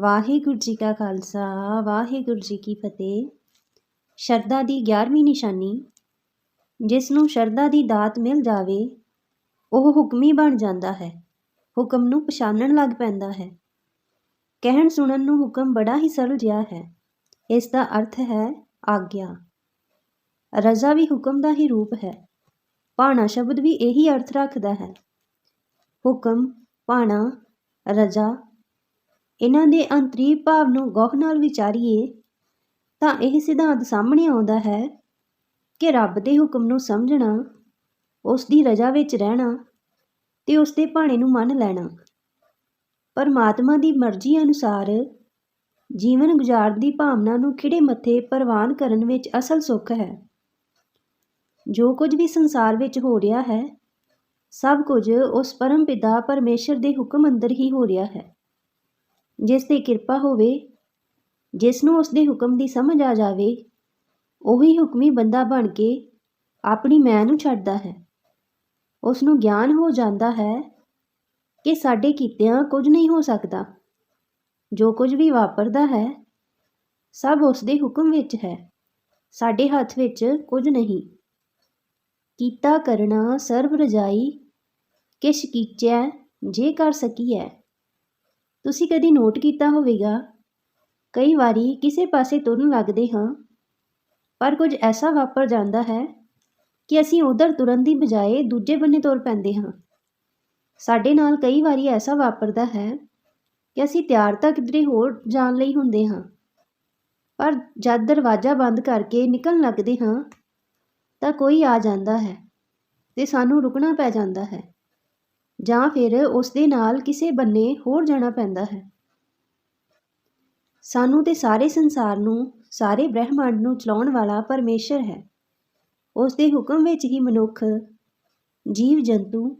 ਵਾਹਿਗੁਰੂ ਜੀ ਕਾ ਖਾਲਸਾ, ਵਾਹਿਗੁਰੂ ਜੀ ਕੀ ਫਤਿਹ। ਸ਼ਰਧਾ ਦੀ 11ਵੀਂ ਨਿਸ਼ਾਨੀ, ਜਿਸ ਨੂੰ ਸ਼ਰਧਾ ਦੀ ਦਾਤ ਮਿਲ ਜਾਵੇ, ਉਹ ਹੁਕਮੀ ਬਣ ਜਾਂਦਾ ਹੈ, ਹੁਕਮ ਨੂੰ ਪਛਾਣਨ ਲੱਗ ਪੈਂਦਾ ਹੈ। ਕਹਿਣ ਸੁਣਨ ਨੂੰ ਹੁਕਮ ਬੜਾ ਹੀ ਸਰਲ ਜਿਹਾ ਹੈ, ਇਸ ਦਾ ਅਰਥ ਹੈ ਆਗਿਆ। ਰਜ਼ਾ ਵੀ ਹੁਕਮ ਦਾ ਹੀ ਰੂਪ ਹੈ, ਭਾਣਾ ਸ਼ਬਦ ਵੀ ਇਹੀ ਅਰਥ ਰੱਖਦਾ ਹੈ। ਹੁਕਮ, ਭਾਣਾ, ਰਜ਼ਾ ਇਹਨਾਂ ਦੇ ਅੰਤਰੀ ਭਾਵ ਨੂੰ ਗੌਹ ਨਾਲ ਵਿਚਾਰੀਏ, ਤਾਂ ਇਹ ਸਿਧਾਂਤ ਸਾਹਮਣੇ ਆਉਂਦਾ ਹੈ ਕਿ ਰੱਬ ਦੇ ਹੁਕਮ ਨੂੰ ਸਮਝਣਾ ਉਸ ਦੀ ਰਜ਼ਾ ਵਿੱਚ ਰਹਿਣਾ ਤੇ ਉਸ ਦੇ ਭਾਣੇ ਨੂੰ ਮੰਨ ਲੈਣਾ। ਪਰਮਾਤਮਾ ਦੀ ਮਰਜ਼ੀ ਅਨੁਸਾਰ ਜੀਵਨ ਗੁਜ਼ਾਰਨ ਦੀ ਭਾਵਨਾ ਨੂੰ ਖਿੜੇ ਮੱਥੇ ਪ੍ਰਵਾਨ ਕਰਨ ਵਿੱਚ ਅਸਲ ਸੁੱਖ ਹੈ। ਜੋ ਕੁਝ ਵੀ ਸੰਸਾਰ ਵਿੱਚ ਹੋ ਰਿਹਾ ਹੈ, ਸਭ ਕੁਝ ਉਸ ਪਰਮ ਪਿਤਾ ਪਰਮੇਸ਼ਰ ਦੇ ਹੁਕਮ ਅੰਦਰ ਹੀ ਹੋ ਰਿਹਾ ਹੈ। ਜਿਸ ਤੇ ਕਿਰਪਾ ਹੋਵੇ, ਜਿਸ ਨੂੰ ਉਸ ਦੇ ਹੁਕਮ ਦੀ ਸਮਝ ਆ ਜਾਵੇ, ਉਹੀ ਹੁਕਮੀ ਬੰਦਾ ਬਣ ਕੇ ਆਪਣੀ ਮੈਂ ਨੂੰ ਛੱਡਦਾ ਹੈ। ਉਸ ਨੂੰ ਗਿਆਨ ਹੋ ਜਾਂਦਾ ਹੈ ਕਿ ਸਾਡੇ ਕੀਤਿਆਂ ਕੁਝ ਨਹੀਂ ਹੋ ਸਕਦਾ। ਜੋ ਕੁਝ ਵੀ ਵਾਪਰਦਾ ਹੈ, ਸਭ ਉਸ ਦੇ ਹੁਕਮ ਵਿੱਚ ਹੈ। ਸਾਡੇ ਹੱਥ ਵਿੱਚ ਕੁਝ ਨਹੀਂ। ਕੀਤਾ ਕਰਨਾ ਸਰਬ ਰਜਾਈ ਕਿਛ ਕੀਚੈ ਜੇ ਕਰ ਸਕੀਐ। ਤੁਸੀਂ ਕਦੀ ਨੋਟ ਕੀਤਾ ਹੋਵੇਗਾ? ਕਈ ਵਾਰੀ ਕਿਸੇ ਪਾਸੇ ਤੁਰਨ ਲੱਗਦੇ ਹਾਂ, ਪਰ ਕੁਝ ਐਸਾ ਵਾਪਰ ਜਾਂਦਾ ਹੈ ਕਿ ਅਸੀਂ ਉਧਰ ਤੁਰਨ ਦੀ ਬਜਾਏ ਦੂਜੇ ਬੰਨੇ ਤੁਰ ਪੈਂਦੇ ਹਾਂ। ਸਾਡੇ ਨਾਲ ਕਈ ਵਾਰੀ ਐਸਾ ਵਾਪਰਦਾ ਹੈ ਕਿ ਅਸੀਂ ਤਿਆਰ ਤਾਂ ਕਿਧਰੇ ਹੋਰ ਜਾਣ ਲਈ ਹੁੰਦੇ ਹਾਂ, ਪਰ ਜਦ ਦਰਵਾਜ਼ਾ ਬੰਦ ਕਰਕੇ ਨਿਕਲਣ ਲੱਗਦੇ ਹਾਂ ਤਾਂ ਕੋਈ ਆ ਜਾਂਦਾ ਹੈ ਤੇ ਸਾਨੂੰ ਰੁਕਣਾ ਪੈ ਜਾਂਦਾ ਹੈ। ਜਾਂ ਫਿਰ ਉਸ ਦੇ ਨਾਲ ਕਿਸੇ ਬੰਨੇ ਹੋਰ ਜਾਣਾ ਪੈਂਦਾ ਹੈ। ਸਾਨੂੰ ਤੇ ਸਾਰੇ ਸੰਸਾਰ ਨੂੰ, ਸਾਰੇ ਬ੍ਰਹਿਮੰਡ ਨੂੰ ਚਲਾਉਣ ਵਾਲਾ ਪਰਮੇਸ਼ਰ ਹੈ। ਉਸ ਦੇ ਹੁਕਮ ਵਿੱਚ ਹੀ ਮਨੁੱਖ, ਜੀਵ, ਜੰਤੂ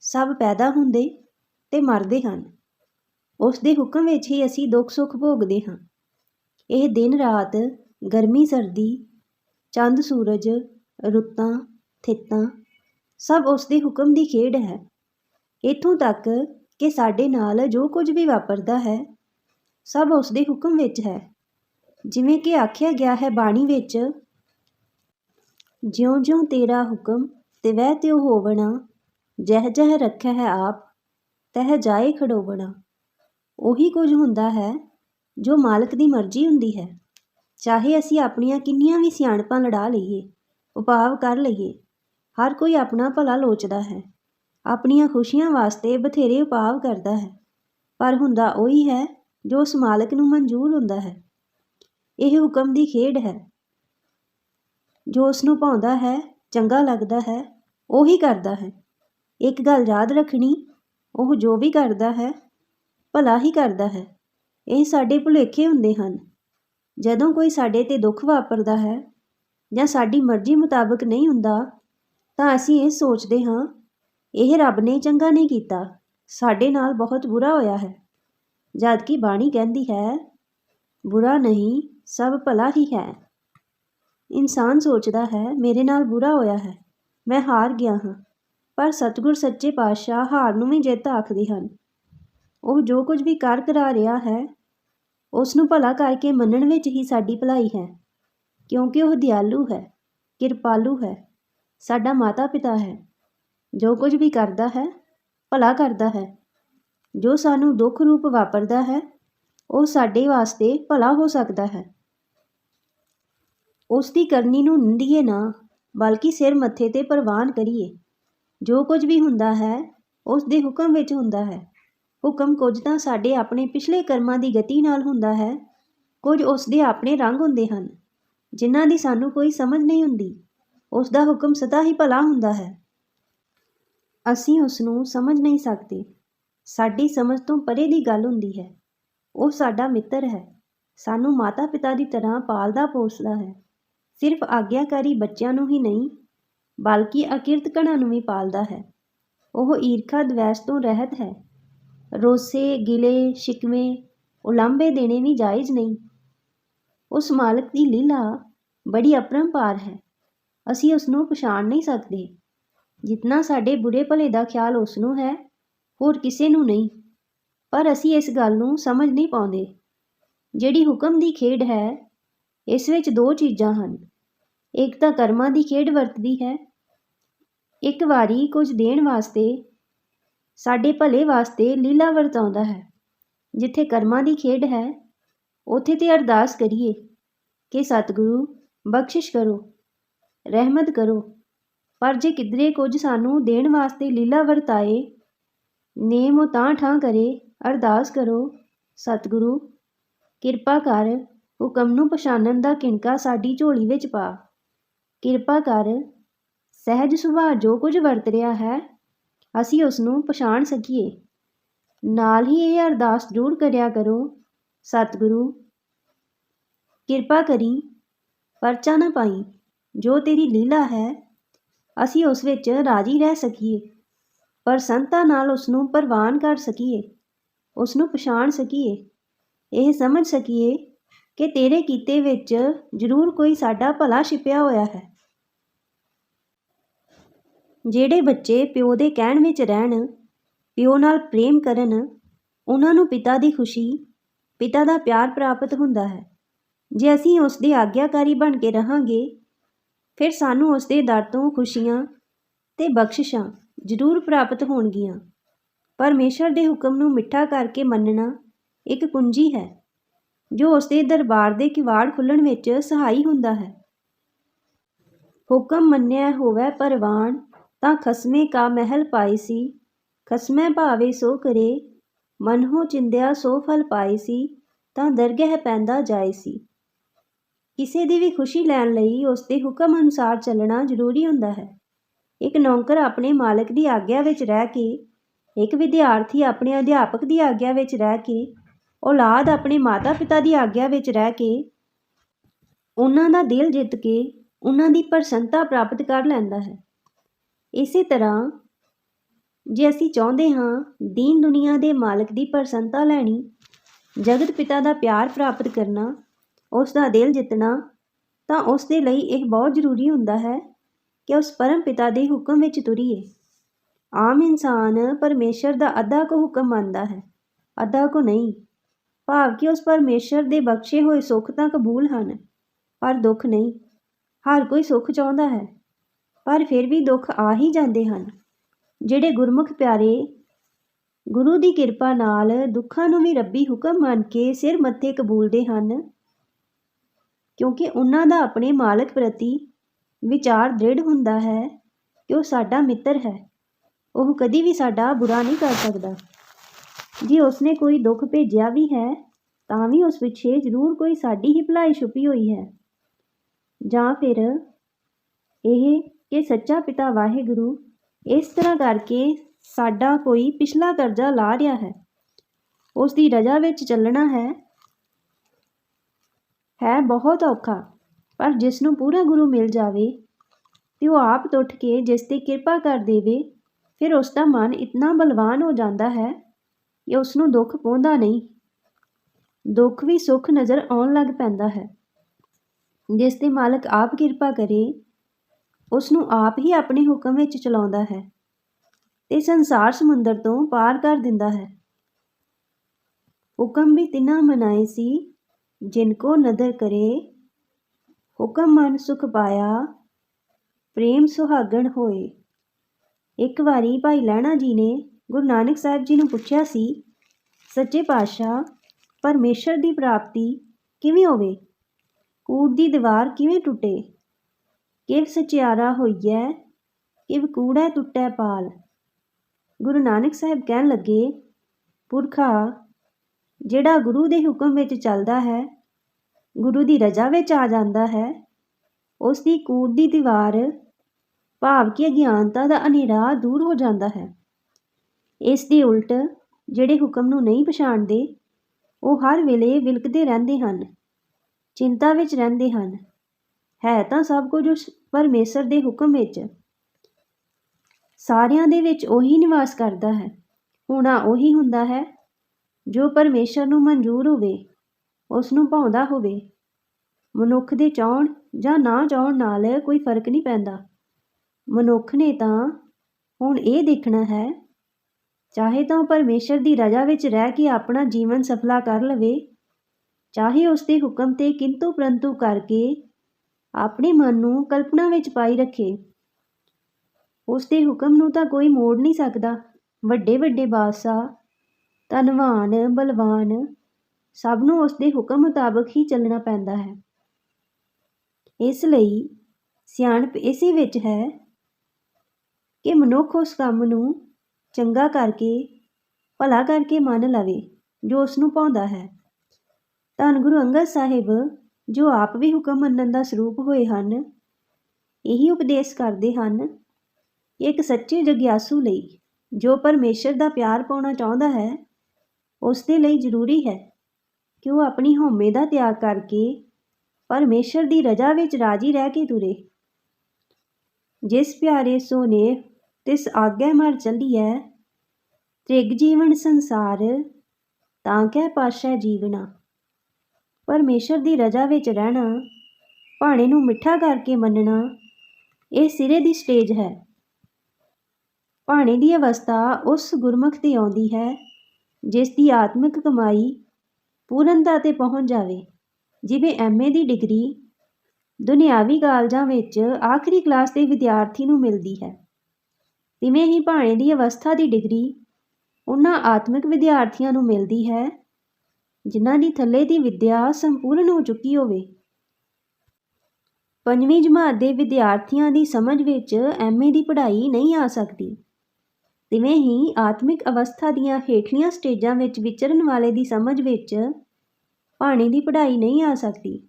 ਸਭ ਪੈਦਾ ਹੁੰਦੇ ਤੇ ਮਰਦੇ ਹਨ। ਉਸ ਦੇ ਹੁਕਮ ਵਿੱਚ ਹੀ ਅਸੀਂ ਦੁੱਖ ਸੁੱਖ ਭੋਗਦੇ ਹਾਂ। ਇਹ ਦਿਨ ਰਾਤ ਗਰਮੀ, ਸਰਦੀ, ਚੰਦ, ਸੂਰਜ, ਰੁੱਤਾਂ, ਥਿੱਤਾਂ ਸਭ ਉਸ ਦੇ ਹੁਕਮ ਦੀ ਖੇਡ ਹੈ। ਇੱਥੋਂ ਤੱਕ ਕਿ ਸਾਡੇ ਨਾਲ ਜੋ ਕੁਝ ਵੀ ਵਾਪਰਦਾ ਹੈ, ਸਭ ਉਸ ਦੇ ਹੁਕਮ ਵਿੱਚ ਹੈ। ਜਿਵੇਂ ਕਿ ਆਖਿਆ ਗਿਆ ਹੈ ਬਾਣੀ ਵਿੱਚ, ਜਿਉਂ-ਜਿਉਂ ਤੇਰਾ ਹੁਕਮ ਤੇ ਵਹਿ ਤਿਉ ਹੋਵਣਾ ਜਹ ਜਹ ਰੱਖਿਆ ਹੈ ਆਪ, ਤਹ ਜਾਏ ਖੜੋਵਣਾ। ਉਹੀ ਕੁਝ ਹੁੰਦਾ ਹੈ ਜੋ ਮਾਲਕ ਦੀ ਮਰਜ਼ੀ ਹੁੰਦੀ ਹੈ। ਚਾਹੇ ਅਸੀਂ ਆਪਣੀਆਂ ਕਿੰਨੀਆਂ ਵੀ ਸਿਆਣਪਾਂ ਲੜਾ ਲਈਏ ਉਪਾਵ ਕਰ ਲਈਏ, ਹਰ ਕੋਈ ਆਪਣਾ ਭਲਾ ਲੋਚਦਾ ਹੈ। ਆਪਣੀਆਂ ਖੁਸ਼ੀਆਂ ਵਾਸਤੇ ਬਥੇਰੇ ਉਪਾਅ ਕਰਦਾ ਹੈ। ਪਰ ਹੁੰਦਾ ਉਹੀ ਹੈ, ਜੋ ਉਸ ਮਾਲਕ ਨੂੰ ਮਨਜ਼ੂਰ ਹੁੰਦਾ ਹੈ। ਇਹ ਹੁਕਮ ਦੀ ਖੇਡ ਹੈ। ਜੋ ਉਸ ਨੂੰ ਪਾਉਂਦਾ ਹੈ, ਚੰਗਾ ਲੱਗਦਾ ਹੈ, ਉਹੀ ਕਰਦਾ ਹੈ। ਇੱਕ ਗੱਲ ਯਾਦ ਰੱਖਣੀ, ਉਹ ਜੋ ਵੀ ਕਰਦਾ ਹੈ, ਭਲਾ ਹੀ ਕਰਦਾ ਹੈ। ਇਹ ਸਾਡੇ ਭੁਲੇਖੇ ਹੁੰਦੇ ਹਨ। ਜਦੋਂ ਕੋਈ ਸਾਡੇ ਤੇ ਦੁੱਖ ਵਾਪਰਦਾ ਹੈ ਜਾਂ ਸਾਡੀ ਮਰਜ਼ੀ ਮੁਤਾਬਕ ਨਹੀਂ ਹੁੰਦਾ, ਤਾਂ ਅਸੀਂ ਇਹ ਸੋਚਦੇ ਹਾਂ ਇਹ ਰੱਬ ਨੇ ਚੰਗਾ ਨਹੀਂ ਕੀਤਾ। ਸਾਡੇ ਨਾਲ ਬਹੁਤ ਬੁਰਾ ਹੋਇਆ ਹੈ। ਜਦ ਕਿ ਬਾਣੀ ਕਹਿੰਦੀ ਹੈ, ਬੁਰਾ ਨਹੀਂ, ਸਭ ਭਲਾ ਹੀ ਹੈ। ਇਨਸਾਨ ਸੋਚਦਾ ਹੈ, ਮੇਰੇ ਨਾਲ ਬੁਰਾ ਹੋਇਆ ਹੈ, ਮੈਂ ਹਾਰ ਗਿਆ ਹਾਂ। ਪਰ ਸਤਿਗੁਰ ਸੱਚੇ ਪਾਤਸ਼ਾਹ ਹਾਰ ਨੂੰ ਵੀ ਜਿੱਤ ਆਖਦੇ ਹਨ। ਉਹ ਜੋ ਕੁਝ ਵੀ ਕਰ ਕਰਾ ਰਿਹਾ ਹੈ ਉਸ ਨੂੰ ਭਲਾ ਕਰਕੇ ਮੰਨਣ ਵਿੱਚ ਹੀ ਸਾਡੀ ਭਲਾਈ ਹੈ। ਕਿਉਂਕਿ ਉਹ ਦਿਆਲੂ ਹੈ, ਕਿਰਪਾਲੂ ਹੈ, ਸਾਡਾ ਮਾਤਾ ਪਿਤਾ ਹੈ। ਜੋ ਕੁਝ ਵੀ ਕਰਦਾ ਹੈ, ਭਲਾ ਕਰਦਾ ਹੈ। ਜੋ ਸਾਨੂੰ ਦੁੱਖ ਰੂਪ ਵਾਪਰਦਾ ਹੈ, ਉਹ ਸਾਡੇ ਵਾਸਤੇ ਭਲਾ ਹੋ ਸਕਦਾ ਹੈ। ਉਸ ਦੀ ਕਰਨੀ ਨੂੰ ਨਿੰਦੀਏ ਨਾ, ਬਲਕਿ ਸਿਰ ਮੱਥੇ ਤੇ ਪ੍ਰਵਾਨ ਕਰੀਏ। ਜੋ ਕੁਝ ਵੀ ਹੁੰਦਾ ਹੈ ਉਸ ਦੇ ਹੁਕਮ ਵਿੱਚ ਹੁੰਦਾ ਹੈ। ਹੁਕਮ ਕੁਝ ਤਾਂ ਸਾਡੇ ਆਪਣੇ ਪਿਛਲੇ ਕਰਮਾਂ ਦੀ ਗਤੀ ਨਾਲ ਹੁੰਦਾ ਹੈ, ਕੁਝ ਉਸ ਦੇ ਆਪਣੇ ਰੰਗ ਹੁੰਦੇ ਹਨ। ਜਿਨ੍ਹਾਂ ਦੀ ਸਾਨੂੰ ਕੋਈ ਸਮਝ ਨਹੀਂ ਹੁੰਦੀ ਉਸ ਦਾ ਹੁਕਮ ਸਦਾ ਹੀ ਭਲਾ ਹੁੰਦਾ ਹੈ। ਅਸੀਂ ਉਸ ਨੂੰ ਸਮਝ ਨਹੀਂ ਸਕਦੇ। ਸਾਡੀ ਸਮਝ ਤੋਂ ਪਰੇ ਦੀ ਗੱਲ ਹੁੰਦੀ ਹੈ। ਉਹ ਸਾਡਾ ਮਿੱਤਰ ਹੈ। ਸਾਨੂੰ ਮਾਤਾ-ਪਿਤਾ ਦੀ ਤਰ੍ਹਾਂ ਪਾਲਦਾ ਪੋਸਦਾ ਹੈ। ਸਿਰਫ ਆਗਿਆਕਾਰੀ ਬੱਚਿਆਂ ਨੂੰ ਹੀ ਨਹੀਂ, ਬਲਕਿ ਅਕਿਰਤ ਕਣਾਂ ਨੂੰ ਵੀ ਪਾਲਦਾ ਹੈ। ਉਹ ਈਰਖਾ ਦਵੈਸ ਤੋਂ ਰਹਿਤ ਹੈ। ਰੋਸੇ, ਗਿਲੇ, ਸ਼ਿਕਵੇ ਉਲੰਬੇ ਦੇਣੇ ਵੀ ਜਾਇਜ਼ ਨਹੀਂ। ਉਸ ਮਾਲਕ ਦੀ ਲੀਲਾ ਬੜੀ ਅਪਰੰਪਾਰ ਹੈ। ਅਸੀਂ ਉਸ ਨੂੰ ਪਛਾਣ ਨਹੀਂ ਸਕਦੇ। ਜਿਤਨਾ ਸਾਡੇ ਬੁਰੇ ਭਲੇ ਦਾ ਖਿਆਲ ਉਸ ਨੂੰ ਹੈ, ਹੋਰ ਕਿਸੇ ਨੂੰ ਨਹੀਂ। ਪਰ ਅਸੀਂ ਇਸ ਗੱਲ ਨੂੰ ਸਮਝ ਨਹੀਂ ਪਾਉਂਦੇ। ਜਿਹੜੀ ਹੁਕਮ ਦੀ ਖੇਡ ਹੈ, ਇਸ ਵਿੱਚ ਦੋ ਚੀਜ਼ਾਂ ਹਨ। ਇੱਕ ਤਾਂ ਕਰਮਾਂ ਦੀ ਖੇਡ ਵਰਤਦੀ ਹੈ। ਇੱਕ ਵਾਰੀ ਕੁਝ ਦੇਣ ਵਾਸਤੇ, ਸਾਡੇ ਭਲੇ ਵਾਸਤੇ ਲੀਲਾ ਵਰਤਾਉਂਦਾ ਹੈ। ਜਿੱਥੇ ਕਰਮਾਂ ਦੀ ਖੇਡ ਹੈ, ਉੱਥੇ ਤੇ ਅਰਦਾਸ ਕਰੀਏ ਕਿ ਸਤਿਗੁਰੂ ਬਖਸ਼ਿਸ਼ ਕਰੋ, ਰਹਿਮਤ ਕਰੋ। ਪਰ ਜੇ ਕਿਧਰੇ ਕੁਝ ਸਾਨੂੰ ਦੇਣ ਵਾਸਤੇ ਲੀਲਾ ਵਰਤਾਏ, ਨੇਮ ਉਹ ਤਾਂ ਠਾਂ ਕਰੇ, ਅਰਦਾਸ ਕਰੋ। ਸਤਿਗੁਰੂ, ਕਿਰਪਾ ਕਰ, ਹੁਕਮ ਨੂੰ ਪਛਾਣਨ ਦਾ ਕਿਣਕਾ ਸਾਡੀ ਝੋਲੀ ਵਿੱਚ ਪਾ। ਕਿਰਪਾ ਕਰ, ਸਹਿਜ ਸੁਭਾਅ ਜੋ ਕੁਝ ਵਰਤ ਰਿਹਾ ਹੈ, ਅਸੀਂ ਉਸ ਨੂੰ ਪਛਾਣ ਸਕੀਏ। ਨਾਲ ਹੀ ਇਹ ਅਰਦਾਸ ਜ਼ਰੂਰ ਕਰਿਆ ਕਰੋ, ਸਤਿਗੁਰੂ, ਕਿਰਪਾ ਕਰੀ, ਪਰਚਾ ਨਾ ਪਾਈ। ਜੋ ਤੇਰੀ ਲੀਲਾ ਹੈ ਅਸੀਂ ਉਸ ਵਿੱਚ ਰਾਜੀ ਰਹਿ ਸਕੀਏ, ਪਰ ਸੰਤਾ ਨਾਲ ਉਸ ਨੂੰ ਪ੍ਰਵਾਨ ਕਰ ਸਕੀਏ ਉਸ ਨੂੰ ਪਛਾਣ ਸਕੀਏ। ਇਹ ਸਮਝ ਸਕੀਏ ਕਿ ਤੇਰੇ ਕੀਤੇ ਵਿੱਚ ਜ਼ਰੂਰ ਕੋਈ ਸਾਡਾ ਭਲਾ ਛਿਪਿਆ ਹੋਇਆ ਹੈ। ਜਿਹੜੇ ਬੱਚੇ ਪਿਓ ਦੇ ਕਹਿਣ ਵਿੱਚ ਰਹਿਣ, ਪਿਓ ਨਾਲ ਪ੍ਰੇਮ ਕਰਨ, ਉਹਨਾਂ ਨੂੰ ਪਿਤਾ ਦੀ ਖੁਸ਼ੀ, ਪਿਤਾ ਦਾ ਪਿਆਰ ਪ੍ਰਾਪਤ ਹੁੰਦਾ ਹੈ। ਜੇ ਅਸੀਂ ਉਸ ਦੇ ਆਗਿਆਕਾਰੀ ਬਣ ਕੇ ਰਹਾਂਗੇ ਫਿਰ ਸਾਨੂੰ ਉਸ ਦੇ ਦਰ ਤੋਂ ਖੁਸ਼ੀਆਂ ਤੇ ਬਖਸ਼ਿਸ਼ਾਂ ਜ਼ਰੂਰ ਪ੍ਰਾਪਤ ਹੋਣਗੀਆਂ। ਪਰਮੇਸ਼ਰ ਦੇ ਹੁਕਮ ਨੂੰ ਮਿੱਠਾ ਕਰਕੇ ਮੰਨਣਾ ਇੱਕ ਕੁੰਜੀ ਹੈ, ਜੋ ਉਸ ਦੇ ਦਰਬਾਰ ਦੇ ਕਿਵਾੜ ਖੁੱਲਣ ਵਿੱਚ ਸਹਾਈ ਹੁੰਦਾ ਹੈ। ਹੁਕਮ ਮੰਨਿਆ ਹੋਵੇ ਪਰਵਾਨ ਤਾਂ ਖਸਮੇ ਕਾ ਮਹਿਲ ਪਾਈ ਸੀ। ਖਸਮੈ ਭਾਵੇ ਸੋ ਕਰੇ ਮਨ ਚਿੰਦਿਆ ਸੋ ਫਲ ਪਾਈ ਸੀ, ਤਾਂ ਦਰਗਹਿ ਪੈਂਦਾ ਜਾਏ ਸੀ। ਕਿਸੇ ਦੀ ਵੀ ਖੁਸ਼ੀ ਲੈਣ ਲਈ ਉਸ ਦੇ ਹੁਕਮ ਅਨੁਸਾਰ ਚੱਲਣਾ ਜ਼ਰੂਰੀ ਹੁੰਦਾ ਹੈ। ਇੱਕ ਨੌਕਰ ਆਪਣੇ ਮਾਲਕ ਦੀ ਆਗਿਆ ਵਿੱਚ ਰਹਿ ਕੇ, ਇੱਕ ਵਿਦਿਆਰਥੀ ਆਪਣੇ ਅਧਿਆਪਕ ਦੀ ਆਗਿਆ ਵਿੱਚ ਰਹਿ ਕੇ, ਔਲਾਦ ਆਪਣੇ ਮਾਤਾ-ਪਿਤਾ ਦੀ ਆਗਿਆ ਵਿੱਚ ਰਹਿ ਕੇ, ਉਹਨਾਂ ਦਾ ਦਿਲ ਜਿੱਤ ਕੇ, ਉਹਨਾਂ ਦੀ ਪ੍ਰਸੰਨਤਾ ਪ੍ਰਾਪਤ ਕਰ ਲੈਂਦਾ ਹੈ। ਇਸੇ ਤਰ੍ਹਾਂ, ਜੇ ਅਸੀਂ ਚਾਹੁੰਦੇ ਹਾਂ ਦੀਨ ਦੁਨੀਆ ਦੇ ਮਾਲਕ ਦੀ ਪ੍ਰਸੰਨਤਾ ਲੈਣੀ ਜਗਤ ਪਿਤਾ ਦਾ ਪਿਆਰ ਪ੍ਰਾਪਤ ਕਰਨਾ ਉਸ ਦਾ ਦਿਲ ਜਿੱਤਣਾ ਤਾਂ ਉਸ ਦੇ ਲਈ ਇਹ ਬਹੁਤ ਜ਼ਰੂਰੀ ਹੁੰਦਾ ਹੈ ਕਿ ਉਸ ਪਰਮ ਪਿਤਾ ਦੇ ਹੁਕਮ ਵਿੱਚ ਤੁਰੀਏ। ਆਮ ਇਨਸਾਨ ਪਰਮੇਸ਼ਰ ਦਾ ਅੱਧਾ ਕੋ ਹੁਕਮ ਮੰਨਦਾ ਹੈ, ਅੱਧਾ ਕੋ ਨਹੀਂ। ਭਾਵ ਕਿ ਉਸ ਪਰਮੇਸ਼ਰ ਦੇ ਬਖਸ਼ੇ ਹੋਏ ਸੁੱਖ ਤਾਂ ਕਬੂਲ ਹਨ, ਪਰ ਦੁੱਖ ਨਹੀਂ। ਹਰ ਕੋਈ ਸੁੱਖ ਚਾਹੁੰਦਾ ਹੈ, ਪਰ ਫਿਰ ਵੀ ਦੁੱਖ ਆ ਹੀ ਜਾਂਦੇ ਹਨ। ਜਿਹੜੇ ਗੁਰਮੁਖ ਪਿਆਰੇ ਗੁਰੂ ਦੀ ਕਿਰਪਾ ਨਾਲ ਦੁੱਖਾਂ ਨੂੰ ਵੀ ਰੱਬੀ ਹੁਕਮ ਮੰਨ ਕੇ ਸਿਰ ਮੱਥੇ ਕਬੂਲਦੇ ਹਨ ਕਿਉਂਕਿ ਉਹਨਾਂ ਦਾ ਆਪਣੇ ਮਾਲਕ ਪ੍ਰਤੀ ਵਿਚਾਰ ਦ੍ਰਿੜ ਹੁੰਦਾ ਹੈ ਕਿ ਉਹ ਸਾਡਾ ਮਿੱਤਰ ਹੈ। ਉਹ ਕਦੀ ਵੀ ਸਾਡਾ ਬੁਰਾ ਨਹੀਂ ਕਰ ਸਕਦਾ। ਜੇ ਉਸਨੇ ਕੋਈ ਦੁੱਖ ਭੇਜਿਆ ਵੀ ਹੈ, ਤਾਂ ਵੀ ਉਸ ਪਿੱਛੇ ਜ਼ਰੂਰ ਕੋਈ ਸਾਡੀ ਹੀ ਭਲਾਈ ਛੁਪੀ ਹੋਈ ਹੈ। ਜਾਂ ਫਿਰ ਇਹ ਕਿ ਸੱਚਾ ਪਿਤਾ ਵਾਹਿਗੁਰੂ ਇਸ ਤਰ੍ਹਾਂ ਕਰਕੇ ਸਾਡਾ ਕੋਈ ਪਿਛਲਾ ਕਰਜ਼ਾ ਲਾ ਰਿਹਾ ਹੈ। ਉਸ ਦੀ ਰਜਾ ਵਿੱਚ ਚੱਲਣਾ ਹੈ ਹੈ ਬਹੁਤ ਔਖਾ। ਪਰ ਜਿਸ ਨੂੰ ਪੂਰਾ ਗੁਰੂ ਮਿਲ ਜਾਵੇ, ਤੇ ਉਹ ਆਪ ਉੱਠ ਕੇ ਜਿਸ ਤੇ ਕਿਰਪਾ ਕਰ ਦੇਵੇ, ਫਿਰ ਉਸ ਦਾ ਮਨ ਇਤਨਾ ਬਲਵਾਨ ਹੋ ਜਾਂਦਾ ਹੈ ਕਿ ਉਸ ਨੂੰ ਦੁੱਖ ਪਹੁੰਚਦਾ ਨਹੀਂ। ਦੁੱਖ ਵੀ ਸੁੱਖ ਨਜ਼ਰ ਆਉਣ ਲੱਗ ਪੈਂਦਾ ਹੈ। ਜਿਸ ਤੇ ਮਾਲਕ ਆਪ ਕਿਰਪਾ ਕਰੇ ਉਸ ਨੂੰ ਆਪ ਹੀ ਆਪਣੇ ਹੁਕਮ ਵਿੱਚ ਚਲਾਉਂਦਾ ਹੈ ਤੇ ਸੰਸਾਰ ਸਮੁੰਦਰ ਤੋਂ ਪਾਰ ਕਰ ਦਿੰਦਾ ਹੈ। ਹੁਕਮ ਵੀ ਤਿਨਾ ਮਨਾਏ ਸੀ ਜਿਨ ਕੋ ਨਦਰ ਕਰੇ, ਹੁਕਮ ਮਨ ਸੁਖ ਪਾਇਆ, ਪ੍ਰੇਮ ਸੁਹਾਗਣ ਹੋਏ। ਇੱਕ ਵਾਰੀ ਭਾਈ ਲਹਿਣਾ ਜੀ ਨੇ ਗੁਰੂ ਨਾਨਕ ਸਾਹਿਬ ਜੀ ਨੂੰ ਪੁੱਛਿਆ ਸੀ, ਸੱਚੇ ਪਾਤਸ਼ਾਹ, ਪਰਮੇਸ਼ਰ ਦੀ ਪ੍ਰਾਪਤੀ ਕਿਵੇਂ ਹੋਵੇ? ਕੂੜ ਦੀ ਦੀਵਾਰ ਕਿਵੇਂ ਟੁੱਟੇ? ਕਿਵ ਸਚਿਆਰਾ ਹੋਈਐ, ਕਿਵ ਕੂੜਾ ਟੁੱਟੈ ਪਾਲ? ਗੁਰੂ ਨਾਨਕ ਸਾਹਿਬ ਕਹਿਣ ਲੱਗੇ, ਪੁਰਖਾ ਜਿਹੜਾ ਗੁਰੂ ਦੇ ਹੁਕਮ ਵਿੱਚ ਚੱਲਦਾ ਹੈ, ਗੁਰੂ ਦੀ ਰਜ਼ਾ ਵਿੱਚ ਆ ਜਾਂਦਾ ਹੈ ਉਸ ਦੀ ਕੂੜ ਦੀ ਦੀਵਾਰ ਭਾਵ ਕਿ ਅਗਿਆਨਤਾ ਦਾ ਹਨੇਰਾ ਦੂਰ ਹੋ ਜਾਂਦਾ ਹੈ। ਇਸ ਦੇ ਉਲਟ ਜਿਹੜੇ ਹੁਕਮ ਨੂੰ ਨਹੀਂ ਪਛਾਣਦੇ, ਉਹ ਹਰ ਵੇਲੇ ਵਿਲਕਦੇ ਰਹਿੰਦੇ ਹਨ, ਚਿੰਤਾ ਵਿੱਚ ਰਹਿੰਦੇ ਹਨ। ਹੈ ਤਾਂ ਸਭ ਕੁਝ ਉਸ ਪਰਮੇਸ਼ਰ ਦੇ ਹੁਕਮ ਵਿੱਚ। ਸਾਰਿਆਂ ਦੇ ਵਿੱਚ ਉਹੀ ਨਿਵਾਸ ਕਰਦਾ ਹੈ, ਹੋਣਾ ਉਹੀ ਹੁੰਦਾ ਹੈ ਜੋ ਪਰਮੇਸ਼ਰ ਨੂੰ ਮਨਜ਼ੂਰ ਹੋਵੇ, ਉਸ ਨੂੰ ਭਾਉਂਦਾ ਹੋਵੇ। ਮਨੁੱਖ ਦੇ ਚਾਹਣ ਜਾਂ ਨਾ ਚਾਹਣ ਨਾਲ ਕੋਈ ਫ਼ਰਕ ਨਹੀਂ ਪੈਂਦਾ। ਮਨੁੱਖ ਨੇ ਤਾਂ ਹੁਣ ਇਹ ਦੇਖਣਾ ਹੈ, ਚਾਹੇ ਤਾਂ ਉਹ ਪਰਮੇਸ਼ਰ ਦੀ ਰਜ਼ਾ ਵਿੱਚ ਰਹਿ ਕੇ ਆਪਣਾ ਜੀਵਨ ਸਫਲਾ ਕਰ ਲਵੇ, ਚਾਹੇ ਉਸ ਦੇ ਹੁਕਮ ਤੇ ਕਿੰਤੂ ਪ੍ਰੰਤੂ ਕਰਕੇ ਆਪਣੇ ਮਨ ਨੂੰ ਕਲਪਨਾ ਵਿੱਚ ਪਾਈ ਰੱਖੇ। ਉਸ ਦੇ ਹੁਕਮ ਨੂੰ ਤਾਂ ਕੋਈ ਮੋੜ ਨਹੀਂ ਸਕਦਾ। ਵੱਡੇ ਵੱਡੇ ਬਾਦਸ਼ਾਹ ਧਨਵਾਨ ਬਲਵਾਨ, ਸਭ ਨੂੰ ਉਸ ਦੇ ਹੁਕਮ ਮੁਤਾਬਕ ਹੀ ਚੱਲਣਾ ਪੈਂਦਾ ਹੈ। ਇਸ ਲਈ ਸਿਆਣਪ ਇਸੇ ਵਿੱਚ ਹੈ ਕਿ ਮਨੁੱਖ ਉਸ ਕੰਮ ਨੂੰ ਚੰਗਾ ਕਰਕੇ, ਭਲਾ ਕਰਕੇ ਮੰਨ ਲਵੇ, ਜੋ ਉਸ ਨੂੰ ਪਾਉਂਦਾ ਹੈ। ਧੰਨ ਗੁਰੂ ਅੰਗਦ ਸਾਹਿਬ, ਜੋ ਆਪ ਵੀ ਹੁਕਮ ਮੰਨਣ ਦਾ ਸਰੂਪ ਹੋਏ ਹਨ, ਇਹੀ ਉਪਦੇਸ਼ ਕਰਦੇ ਹਨ ਕਿ ਇੱਕ ਸੱਚੇ ਜਗਿਆਸੂ ਲਈ ਜੋ ਪਰਮੇਸ਼ਰ ਦਾ ਪਿਆਰ ਪਾਉਣਾ ਚਾਹੁੰਦਾ ਹੈ ਉਸ ਦੇ ਲਈ ਜ਼ਰੂਰੀ ਹੈ ਕਿ ਉਹ ਆਪਣੀ ਹਉਮੈ ਦਾ ਤਿਆਗ ਕਰਕੇ ਪਰਮੇਸ਼ਰ ਦੀ ਰਜ਼ਾ ਵਿੱਚ ਰਾਜੀ ਰਹਿ ਕੇ ਤੁਰੇ। ਜਿਸ ਪਿਆਰੇ ਸੋ ਨੇ ਤਿਸ ਆਗਿਆ ਮਰ ਚੱਲੀਐ ਤ੍ਰਿਗ ਜੀਵਨ ਸੰਸਾਰ, ਤਾਂ ਕਹਿ ਪਾਸ਼ਾ ਜੀਵਨਾ। ਪਰਮੇਸ਼ਰ ਦੀ ਰਜ਼ਾ ਵਿੱਚ ਰਹਿਣਾ, ਭਾਣੇ ਨੂੰ ਮਿੱਠਾ ਕਰਕੇ ਮੰਨਣਾ, ਇਹ ਸਿਰੇ ਦੀ ਸਟੇਜ ਹੈ। ਭਾਣੇ ਦੀ ਅਵਸਥਾ ਉਸ ਗੁਰਮੁਖ ਤੇ ਆਉਂਦੀ ਹੈ ਜਿਸ ਦੀ ਆਤਮਿਕ ਕਮਾਈ ਪੂਰਨਤਾ ਤੇ ਪਹੁੰਚ ਜਾਵੇ, ਜਿਵੇਂ ਐਮਏ ਦੀ ਡਿਗਰੀ ਦੁਨਿਆਵੀ ਕਾਲਜਾਂ ਵਿੱਚ ਆਖਰੀ ਕਲਾਸ ਦੇ ਵਿਦਿਆਰਥੀ ਨੂੰ ਮਿਲਦੀ ਹੈ। ਤਿਵੇਂ ਹੀ ਭਾਣੇ ਦੀ ਅਵਸਥਾ ਦੀ ਡਿਗਰੀ ਉਹਨਾਂ ਆਤਮਿਕ ਵਿਦਿਆਰਥੀਆਂ ਨੂੰ ਮਿਲਦੀ ਹੈ, ਜਿਨ੍ਹਾਂ ਦੀ ਥੱਲੇ ਦੀ ਵਿੱਦਿਆ ਸੰਪੂਰਨ ਹੋ ਚੁੱਕੀ ਹੋਵੇ। ਪੰਜਵੀਂ ਜਮਾਤ ਦੇ ਵਿਦਿਆਰਥੀਆਂ ਦੀ ਸਮਝ ਵਿੱਚ ਐਮਏ ਦੀ ਪੜ੍ਹਾਈ ਨਹੀਂ ਆ ਸਕਦੀ। ਤਿਵੇਂ ਹੀ ਆਤਮਿਕ ਅਵਸਥਾ ਦੀਆਂ ਹੇਠਲੀਆਂ ਸਟੇਜਾਂ ਵਿੱਚ ਵਿਚਰਨ ਵਾਲੇ ਦੀ ਸਮਝ ਵਿੱਚ ਭਾਣੇ ਦੀ ਪੜ੍ਹਾਈ ਨਹੀਂ ਆ ਸਕਦੀ।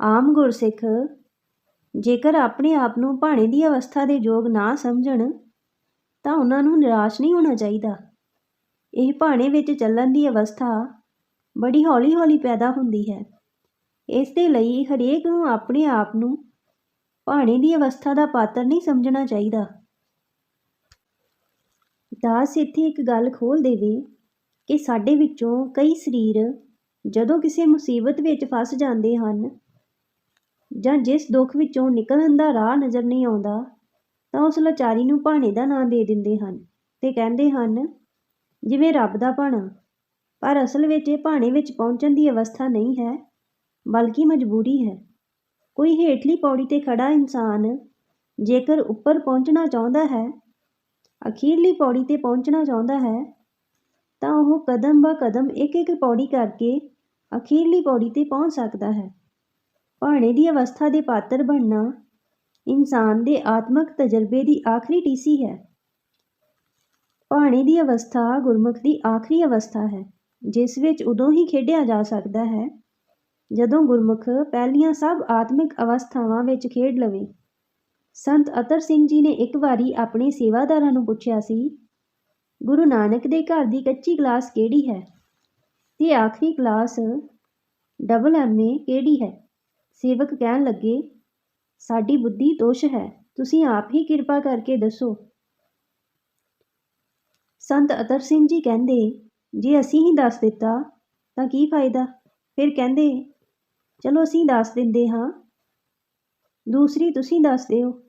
ਆਮ ਗੁਰਸਿੱਖ, ਜੇਕਰ ਆਪਣੇ ਆਪ ਨੂੰ ਭਾਣੇ ਦੀ ਅਵਸਥਾ ਦੇ ਯੋਗ ਨਾ ਸਮਝਣ, ਤਾਂ ਉਹਨਾਂ ਨੂੰ ਨਿਰਾਸ਼ ਨਹੀਂ ਹੋਣਾ ਚਾਹੀਦਾ। ਇਹ ਭਾਣੇ ਵਿੱਚ ਚੱਲਣ ਦੀ ਅਵਸਥਾ ਬੜੀ ਹੌਲੀ-ਹੌਲੀ ਪੈਦਾ ਹੁੰਦੀ ਹੈ। ਇਸ ਦੇ ਲਈ ਹਰੇਕ ਨੂੰ ਆਪਣੇ ਆਪ ਨੂੰ ਭਾਣੇ ਦੀ ਅਵਸਥਾ ਦਾ ਪਾਤਰ ਨਹੀਂ ਸਮਝਣਾ ਚਾਹੀਦਾ। ਦਾਸ ਇੱਥੇ ਇੱਕ ਗੱਲ ਖੋਲ ਦੇਵੇ ਕਿ ਸਾਡੇ ਵਿੱਚੋਂ ਕਈ ਸਰੀਰ ਜਦੋਂ ਕਿਸੇ ਮੁਸੀਬਤ ਵਿੱਚ ਫਸ ਜਾਂਦੇ ਹਨ ਜਾਂ ਜਿਸ ਦੁੱਖ ਵਿੱਚੋਂ ਨਿਕਲਣ ਦਾ ਰਾਹ ਨਜ਼ਰ ਨਹੀਂ ਆਉਂਦਾ, ਤਾਂ ਉਸ ਲਾਚਾਰੀ ਨੂੰ ਭਾਣੇ ਦਾ ਨਾਂ ਦੇ ਦਿੰਦੇ ਹਨ ਤੇ ਕਹਿੰਦੇ ਹਨ, ਜਿਵੇਂ ਰੱਬ ਦਾ ਭਾਣਾ, ਪਰ ਅਸਲ ਵਿੱਚ ਇਹ ਭਾਣੇ ਵਿੱਚ ਪਹੁੰਚਣ ਦੀ ਅਵਸਥਾ ਨਹੀਂ ਹੈ, ਬਲਕਿ ਮਜਬੂਰੀ ਹੈ। ਕੋਈ ਹੇਠਲੀ ਪੌੜੀ ਤੇ ਖੜਾ ਇਨਸਾਨ ਜੇਕਰ ਉੱਪਰ ਪਹੁੰਚਣਾ ਚਾਹੁੰਦਾ ਹੈ ਅਖੀਰਲੀ ਪੌੜੀ ਤੇ ਪਹੁੰਚਣਾ ਚਾਹੁੰਦਾ ਹੈ, ਤਾਂ ਉਹ ਕਦਮ ਬਾ ਕਦਮ ਇੱਕ ਇੱਕ ਪੌੜੀ ਕਰਕੇ ਅਖੀਰਲੀ ਪੌੜੀ ਤੇ ਪਹੁੰਚ ਸਕਦਾ ਹੈ। ਭਾਣੇ ਦੀ ਅਵਸਥਾ ਦੇ ਪਾਤਰ ਬਣਨਾ ਇਨਸਾਨ ਦੇ ਆਤਮਿਕ ਤਜਰਬੇ ਦੀ ਆਖਰੀ ਟੀਸੀ ਹੈ। ਭਾਣੇ ਦੀ ਅਵਸਥਾ ਗੁਰਮੁਖ ਦੀ ਆਖਰੀ ਅਵਸਥਾ ਹੈ, ਜਿਸ ਵਿੱਚ ਉਦੋਂ ਹੀ ਖੇਡਿਆ ਜਾ ਸਕਦਾ ਹੈ, ਜਦੋਂ ਗੁਰਮੁਖ ਪਹਿਲੀਆਂ ਸਭ ਆਤਮਿਕ ਅਵਸਥਾਵਾਂ ਵਿੱਚ ਖੇਡ ਲਵੇ। ਸੰਤ ਅਤਰ ਸਿੰਘ ਜੀ ਨੇ ਇੱਕ ਵਾਰੀ ਆਪਣੇ ਸੇਵਾਦਾਰਾਂ ਨੂੰ ਪੁੱਛਿਆ ਸੀ, ਗੁਰੂ ਨਾਨਕ ਦੇ ਘਰ ਦੀ ਕੱਚੀ ਕਲਾਸ ਕਿਹੜੀ ਹੈ? ਤੇ ਆਖਰੀ ਕਲਾਸ ਡਬਲ ਐਮਏ ਕਿਹੜੀ ਹੈ? ਸੇਵਕ ਕਹਿਣ ਲੱਗੇ, ਸਾਡੀ ਬੁੱਧੀ ਦੋਸ਼ ਹੈ, ਤੁਸੀਂ ਆਪ ਹੀ ਕਿਰਪਾ ਕਰਕੇ ਦੱਸੋ। ਸੰਤ ਅਤਰ ਸਿੰਘ ਜੀ ਕਹਿੰਦੇ, ਜੇ ਅਸੀਂ ਹੀ ਦੱਸ ਦਿੱਤਾ, ਤਾਂ ਕੀ ਫਾਇਦਾ? ਫਿਰ ਕਹਿੰਦੇ, ਚਲੋ ਅਸੀਂ ਦੱਸ ਦਿੰਦੇ ਹਾਂ ਦੂਸਰੀ ਤੁਸੀਂ ਦੱਸ ਦਿਓ।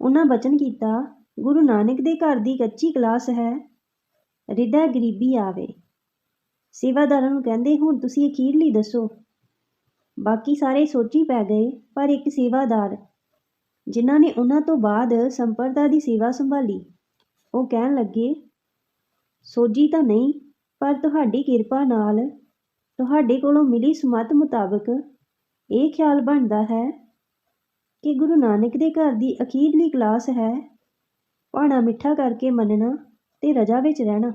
ਉਹਨਾਂ ਬਚਨ ਕੀਤਾ, ਗੁਰੂ ਨਾਨਕ ਦੇ ਘਰ ਦੀ ਕੱਚੀ ਕਲਾਸ ਹੈ ਰਿਦਾ ਗਰੀਬੀ ਆਵੇ। ਸੇਵਾਦਾਰਾਂ ਨੂੰ ਕਹਿੰਦੇ, ਹੁਣ ਤੁਸੀਂ ਅਖੀਰਲੀ ਦੱਸੋ। ਬਾਕੀ ਸਾਰੇ ਸੋਚੀ ਪੈ ਗਏ, ਪਰ ਇੱਕ ਸੇਵਾਦਾਰ, ਜਿਨ੍ਹਾਂ ਨੇ ਉਹਨਾਂ ਤੋਂ ਬਾਅਦ ਸੰਪਰਦਾ ਦੀ ਸੇਵਾ ਸੰਭਾਲੀ, ਉਹ ਕਹਿਣ ਲੱਗੇ, ਸੋਝੀ ਤਾਂ ਨਹੀਂ, ਪਰ ਤੁਹਾਡੀ ਕਿਰਪਾ ਨਾਲ, ਤੁਹਾਡੇ ਕੋਲੋਂ ਮਿਲੀ ਸਮਤ ਮੁਤਾਬਕ ਇਹ ਖਿਆਲ ਬਣਦਾ ਹੈ ਕਿ ਗੁਰੂ ਨਾਨਕ ਦੇ ਘਰ ਦੀ ਅਖੀਰਲੀ ਕਲਾਸ ਹੈ। ਭਾਣਾ ਮਿੱਠਾ ਕਰਕੇ ਮੰਨਣਾ ਤੇ ਰਜਾ ਵਿੱਚ ਰਹਿਣਾ।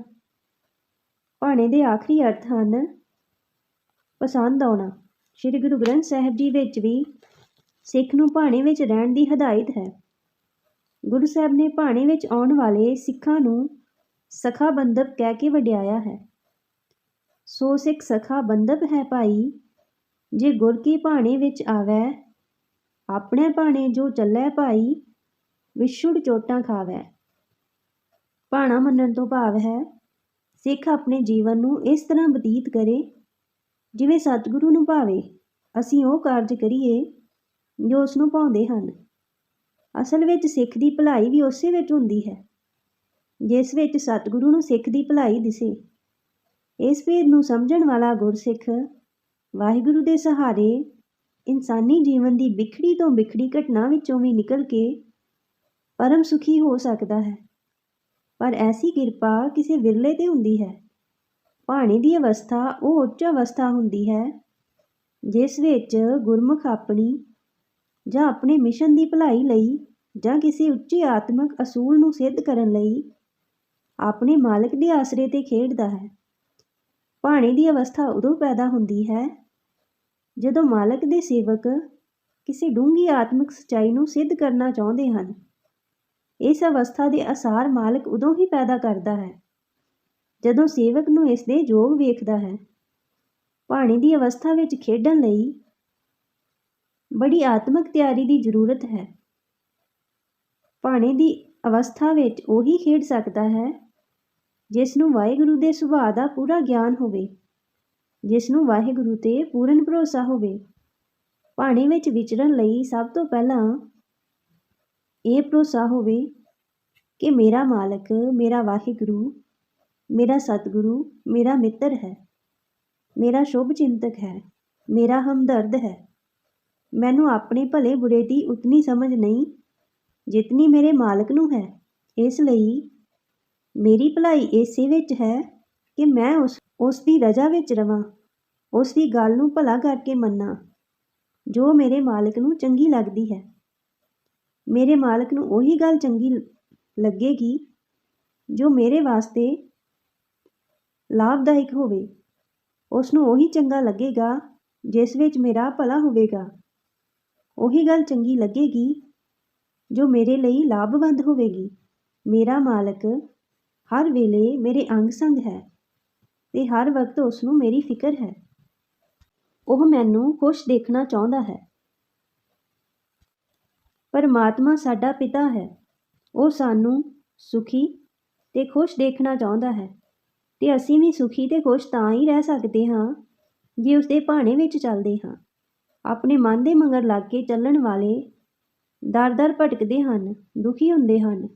ਭਾਣੇ ਦੇ ਆਖਰੀ ਅਰਥ ਹਨ ਪਸੰਦ ਆਉਣਾ। ਸ੍ਰੀ ਗੁਰੂ ਗ੍ਰੰਥ ਸਾਹਿਬ ਜੀ ਵਿੱਚ ਵੀ ਸਿੱਖ ਨੂੰ ਭਾਣੇ ਵਿੱਚ ਰਹਿਣ ਦੀ ਹਦਾਇਤ ਹੈ। ਗੁਰੂ ਸਾਹਿਬ ਨੇ ਭਾਣੇ ਵਿੱਚ ਆਉਣ ਵਾਲੇ ਸਿੱਖਾਂ ਨੂੰ ਸਖਾ ਬੰਦਪ ਕਹਿ ਕੇ ਵਡਿਆਇਆ ਹੈ। ਸੋ ਸਿੱਖ ਸਖਾ ਬੰਦਪ ਹੈ ਭਾਈ, ਜੇ ਗੁਰ ਕੀ ਭਾਣੇ ਵਿੱਚ ਆਵੈ ਆਪਣੇ ਭਾਣੇ ਜੋ ਚੱਲੇ ਭਾਈ ਵਿਛੁੜ ਚੋਟਾਂ ਖਾਵੈ। ਭਾਣਾ ਮੰਨਣ ਤੋਂ ਭਾਵ ਹੈ, ਸਿੱਖ ਆਪਣੇ ਜੀਵਨ ਨੂੰ ਇਸ ਤਰ੍ਹਾਂ ਬਤੀਤ ਕਰੇ, ਜਿਵੇਂ ਸਤਿਗੁਰੂ ਨੂੰ ਭਾਵੇ। ਅਸੀਂ ਉਹ ਕਾਰਜ ਕਰੀਏ, ਜੋ ਉਸ ਨੂੰ ਭਾਉਂਦੇ ਹਨ। ਅਸਲ ਵਿੱਚ ਸਿੱਖ ਦੀ ਭਲਾਈ ਵੀ ਉਸੇ ਵਿੱਚ ਹੁੰਦੀ ਹੈ, ਜਿਸ ਵਿੱਚ ਸਤਿਗੁਰੂ ਨੂੰ ਸਿੱਖ ਦੀ ਭਲਾਈ ਦਿਸੇ। ਇਸ ਭੇਦ ਨੂੰ ਸਮਝਣ ਵਾਲਾ ਗੁਰਸਿੱਖ ਵਾਹਿਗੁਰੂ ਦੇ ਸਹਾਰੇ ਇਨਸਾਨੀ ਜੀਵਨ ਦੀ ਬਿਖੜੀ ਤੋਂ ਵਿਖੜੀ ਘਟਨਾ ਵਿੱਚੋਂ ਵੀ ਨਿਕਲ ਕੇ ਪਰਮ ਸੁਖੀ ਹੋ ਸਕਦਾ ਹੈ। ਪਰ ਐਸੀ ਕਿਰਪਾ ਕਿਸੇ ਵਿਰਲੇ ਤੇ ਹੁੰਦੀ ਹੈ। ਭਾਣੇ ਦੀ ਅਵਸਥਾ ਉਹ ਉੱਚ ਅਵਸਥਾ ਹੁੰਦੀ ਹੈ, ਜਿਸ ਵਿੱਚ ਗੁਰਮੁਖ ਆਪਣੀ ਜਾਂ ਆਪਣੇ ਮਿਸ਼ਨ ਦੀ ਭਲਾਈ ਲਈ ਜਾਂ ਕਿਸੇ ਉੱਚੇ ਆਤਮਿਕ ਅਸੂਲ ਨੂੰ ਸਿੱਧ ਕਰਨ ਲਈ ਆਪਣੇ ਮਾਲਕ ਦੇ ਆਸਰੇ ਤੇ ਖੇਡਦਾ ਹੈ। ਪਾਣੀ ਦੀ ਅਵਸਥਾ ਉਦੋਂ ਪੈਦਾ ਹੁੰਦੀ ਹੈ ਜਦੋਂ ਮਾਲਕ ਦੇ ਸੇਵਕ ਕਿਸੇ ਡੂੰਘੀ ਆਤਮਿਕ ਸਚਾਈ ਨੂੰ ਸਿੱਧ ਕਰਨਾ ਚਾਹੁੰਦੇ ਹਨ ਇਸ ਅਵਸਥਾ ਦੇ ਅਸਾਰ ਮਾਲਕ ਉਦੋਂ ਹੀ ਪੈਦਾ ਕਰਦਾ ਹੈ, ਜਦੋਂ ਸੇਵਕ ਨੂੰ ਇਸ ਦੇ ਯੋਗ ਵੇਖਦਾ ਹੈ। ਪਾਣੀ ਦੀ ਅਵਸਥਾ ਵਿੱਚ ਖੇਡਣ ਲਈ ਬੜੀ ਆਤਮਿਕ ਤਿਆਰੀ ਦੀ ਜ਼ਰੂਰਤ ਹੈ। ਪਾਣੀ ਦੀ ਅਵਸਥਾ ਵਿੱਚ ਉਹੀ ਖੇਡ ਸਕਦਾ ਹੈ, ਜਿਸ ਨੂੰ ਵਾਹਿਗੁਰੂ ਦੇ ਸੁਭਾਅ ਦਾ ਪੂਰਾ ਗਿਆਨ ਹੋਵੇ। ਜਿਸ ਨੂੰ ਵਾਹਿਗੁਰੂ ਤੇ ਪੂਰਨ ਭਰੋਸਾ ਹੋਵੇ। ਪਾਣੀ ਵਿੱਚ ਵਿਚਰਨ ਲਈ ਸਭ ਤੋਂ ਪਹਿਲਾਂ ਇਹ ਭਰੋਸਾ ਹੋਵੇ ਕਿ ਮੇਰਾ ਮਾਲਕ, ਮੇਰਾ ਵਾਹਿਗੁਰੂ, ਮੇਰਾ ਸਤਿਗੁਰੂ, ਮੇਰਾ ਮਿੱਤਰ ਹੈ। ਮੇਰਾ ਸ਼ੁਭ ਚਿੰਤਕ ਹੈ। ਮੇਰਾ ਹਮਦਰਦ ਹੈ। ਮੈਨੂੰ ਆਪਣੇ ਭਲੇ ਬੁਰੇ ਦੀ ਉਤਨੀ ਸਮਝ ਨਹੀਂ ਜਿਤਨੀ ਮੇਰੇ ਮਾਲਕ ਨੂੰ ਹੈ। ਇਸ ਲਈ ਮੇਰੀ ਭਲਾਈ ਇਸੇ ਵਿੱਚ ਹੈ ਕਿ ਮੈਂ ਉਸ ਉਸ ਦੀ ਰਜ਼ਾ ਵਿੱਚ ਰਵਾਂ। ਉਸ ਦੀ ਗੱਲ ਨੂੰ ਭਲਾ ਕਰਕੇ ਮੰਨਾਂ, ਜੋ ਮੇਰੇ ਮਾਲਕ ਨੂੰ ਚੰਗੀ ਲੱਗਦੀ ਹੈ। ਮੇਰੇ ਮਾਲਕ ਨੂੰ ਉਹੀ ਗੱਲ ਚੰਗੀ ਲੱਗੇਗੀ, ਜੋ ਮੇਰੇ ਵਾਸਤੇ ਲਾਭਦਾਇਕ ਹੋਵੇ। ਉਸ ਨੂੰ ਉਹੀ ਚੰਗਾ ਲੱਗੇਗਾ, ਜਿਸ ਵਿੱਚ ਮੇਰਾ ਭਲਾ ਹੋਵੇਗਾ। ਉਹੀ ਗੱਲ ਚੰਗੀ ਲੱਗੇਗੀ, ਜੋ ਮੇਰੇ ਲਈ ਲਾਭਵੰਦ ਹੋਵੇਗੀ। ਮੇਰਾ ਮਾਲਕ ਹਰ ਵੇਲੇ ਮੇਰੇ ਅੰਗ ਸੰਗ ਹੈ। ਤੇ ਹਰ ਵਕਤ ਉਸ ਨੂੰ ਮੇਰੀ ਫਿਕਰ ਹੈ। ਉਹ ਮੈਨੂੰ ਖੁਸ਼ ਦੇਖਣਾ ਚਾਹੁੰਦਾ ਹੈ। ਪਰਮਾਤਮਾ ਸਾਡਾ ਪਿਤਾ ਹੈ। ਉਹ ਸਾਨੂੰ ਸੁਖੀ ਤੇ ਖੁਸ਼ ਦੇਖਣਾ ਚਾਹੁੰਦਾ ਹੈ। ਤੇ ਅਸੀਂ ਵੀ ਸੁਖੀ ਤੇ ਖੁਸ਼ ਤਾਂ ਹੀ ਰਹਿ ਸਕਦੇ ਹਾਂ, ਜੇ ਉਸ ਦੇ ਭਾਣੇ ਵਿੱਚ ਚੱਲਦੇ ਹਾਂ। ਆਪਣੇ ਮਨ ਦੇ ਮਗਰ ਲੱਗ ਕੇ ਚੱਲਣ ਵਾਲੇ ਦਰ-ਦਰ ਭਟਕਦੇ ਹਨ, ਦੁਖੀ ਹੁੰਦੇ ਹਨ।